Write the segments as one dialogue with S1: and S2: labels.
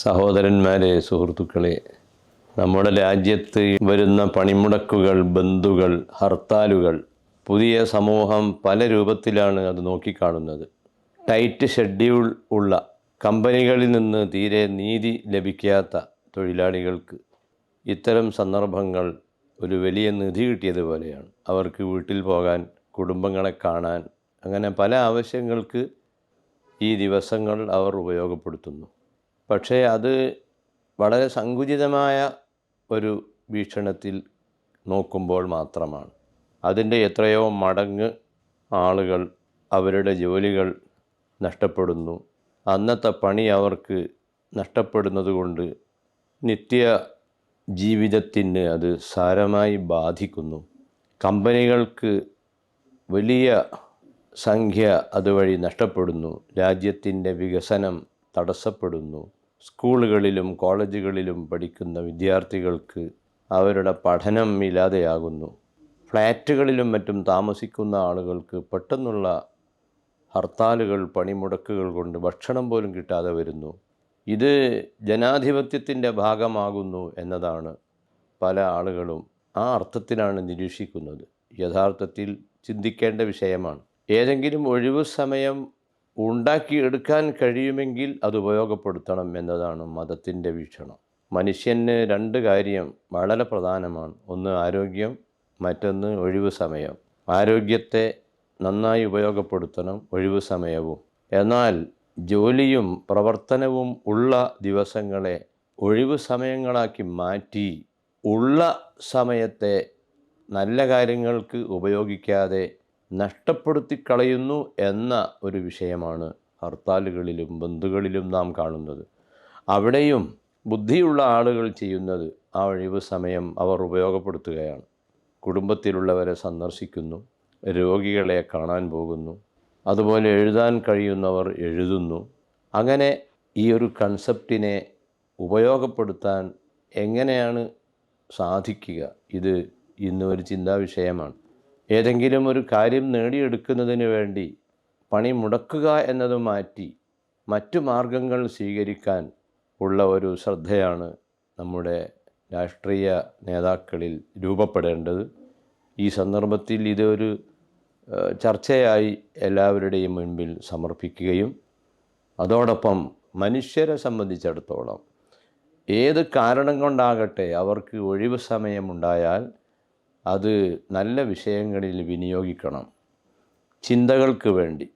S1: സഹോദരന്മാരെ സുഹൃത്തുക്കളെ നമ്മുടെ രാജ്യത്ത് വരുന്ന പണിമുടക്കുകൾ ബന്ധുകൾ ഹർത്താലുകൾ പുതിയ സമൂഹം പല രൂപത്തിലാണ് അത് നോക്കിക്കാണുന്നത്. ടൈറ്റ് ഷെഡ്യൂൾ ഉള്ള കമ്പനികളിൽ നിന്ന് തീരെ നീതി ലഭിക്കാത്ത തൊഴിലാളികൾക്ക് ഇത്തരം സന്ദർഭങ്ങൾ ഒരു വലിയ നിധി കിട്ടിയതുപോലെയാണ് അവർക്ക് വീട്ടിൽ പോകാൻ കുടുംബങ്ങളെ കാണാൻ അങ്ങനെ പല ആവശ്യങ്ങൾക്ക് ഈ ദിവസങ്ങൾ അവർ ഉപയോഗപ്പെടുത്തുന്നു. പക്ഷേ അത് വളരെ സങ്കുചിതമായ ഒരു വീക്ഷണത്തിൽ നോക്കുമ്പോൾ മാത്രമാണ്. അതിന്റെ എത്രയോ മടങ്ങ് ആളുകൾ അവരുടെ ജോലികൾ നഷ്ടപ്പെടുന്നു. അന്നത്തെ പണി അവർക്ക് നഷ്ടപ്പെടുന്നത് കൊണ്ട് നിത്യ ജീവിതത്തിന് അത് സാരമായി ബാധിക്കുന്നു. കമ്പനികൾക്ക് വലിയ സംഖ്യ അതുവഴി നഷ്ടപ്പെടുന്നു. രാജ്യത്തിന്റെ വികസനം തടസ്സപ്പെടുന്നു. സ്കൂളുകളിലും കോളേജുകളിലും പഠിക്കുന്ന വിദ്യാർത്ഥികൾക്ക് അവരുടെ പഠനം ഇല്ലാതെയാകുന്നു. ഫ്ലാറ്റുകളിലും മറ്റും താമസിക്കുന്ന ആളുകൾക്ക് പെട്ടെന്നുള്ള ഹർത്താലുകൾ പണിമുടക്കുകൾ കൊണ്ട് ഭക്ഷണം പോലും കിട്ടാതെ വരുന്നു. ഇത് ജനാധിപത്യത്തിന്റെ ഭാഗമാകുന്നു എന്നതാണ് പല ആളുകളും ആ അർത്ഥത്തിലാണ് നിരീക്ഷിക്കുന്നത്. യഥാർത്ഥത്തിൽ ചിന്തിക്കേണ്ട വിഷയമാണ്. ഏതെങ്കിലും ഒഴിവു സമയം ഉണ്ടാക്കിയെടുക്കാൻ കഴിയുമെങ്കിൽ അത് ഉപയോഗപ്പെടുത്തണം എന്നതാണ് മതത്തിന്റെ വീക്ഷണം. മനുഷ്യന് രണ്ട് കാര്യം വളരെ പ്രധാനമാണ്. ഒന്ന് ആരോഗ്യം മറ്റൊന്ന് ഒഴിവ് സമയം. ആരോഗ്യത്തെ നന്നായി ഉപയോഗപ്പെടുത്തണം ഒഴിവ് സമയവും. എന്നാൽ ജോലിയും പ്രവർത്തനവും ഉള്ള ദിവസങ്ങളെ ഒഴിവ് സമയങ്ങളാക്കി മാറ്റി ഉള്ള സമയത്തെ നല്ല കാര്യങ്ങൾക്ക് ഉപയോഗിക്കാതെ നഷ്ടപ്പെടുത്തി കളയുന്നു എന്ന ഒരു വിഷയമാണ് ഹർത്താലുകളിലും ബന്ധുകളിലും നാം കാണുന്നത്. അവിടെയും ബുദ്ധിയുള്ള ആളുകൾ ചെയ്യുന്നത് ആ ഒഴിവ് സമയം അവർ ഉപയോഗപ്പെടുത്തുകയാണ്. കുടുംബത്തിലുള്ളവരെ സന്ദർശിക്കുന്നു രോഗികളെ കാണാൻ പോകുന്നു അതുപോലെ എഴുതാൻ കഴിയുന്നവർ എഴുതുന്നു. അങ്ങനെ ഈ ഒരു കൺസെപ്റ്റിനെ ഉപയോഗപ്പെടുത്താൻ എങ്ങനെയാണ് സാധിക്കുക? ഇത് ഇന്ന് ഒരു ചിന്താ വിഷയമാണ് ഏതെങ്കിലും ഒരു കാര്യം നേടിയെടുക്കുന്നതിന് വേണ്ടി പണി മുടക്കുക എന്നത് മാറ്റി മറ്റു മാർഗങ്ങൾ സ്വീകരിക്കാൻ ഉള്ള ഒരു ശ്രദ്ധയാണ് നമ്മുടെ രാഷ്ട്രീയ നേതാക്കളിൽ രൂപപ്പെടേണ്ടത്. ഈ സന്ദർഭത്തിൽ ഇതൊരു ചർച്ചയായി എല്ലാവരുടെയും മുൻപിൽ സമർപ്പിക്കുകയും അതോടൊപ്പം മനുഷ്യരെ സംബന്ധിച്ചിടത്തോളം ഏത് കാരണം കൊണ്ടാകട്ടെ അവർക്ക് ഒഴിവ് സമയമുണ്ടായാൽ അത് നല്ല വിഷയങ്ങളിൽ വിനിയോഗിക്കണം. ചിന്തകൾക്ക് വേണ്ടി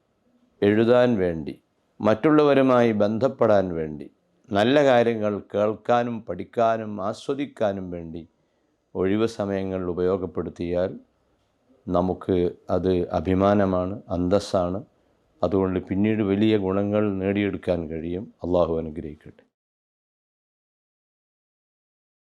S1: എഴുതാൻ വേണ്ടി മറ്റുള്ളവരുമായി ബന്ധപ്പെടാൻ വേണ്ടി നല്ല കാര്യങ്ങൾ കേൾക്കാനും പഠിക്കാനും ആസ്വദിക്കാനും വേണ്ടി ഒഴിവ് സമയങ്ങൾ ഉപയോഗപ്പെടുത്തിയാൽ നമുക്ക് അത് അഭിമാനമാണ് അന്തസ്സാണ്. അതുകൊണ്ട് പിന്നീട് വലിയ ഗുണങ്ങൾ നേടിയെടുക്കാൻ കഴിയും. അള്ളാഹു അനുഗ്രഹിക്കട്ടെ.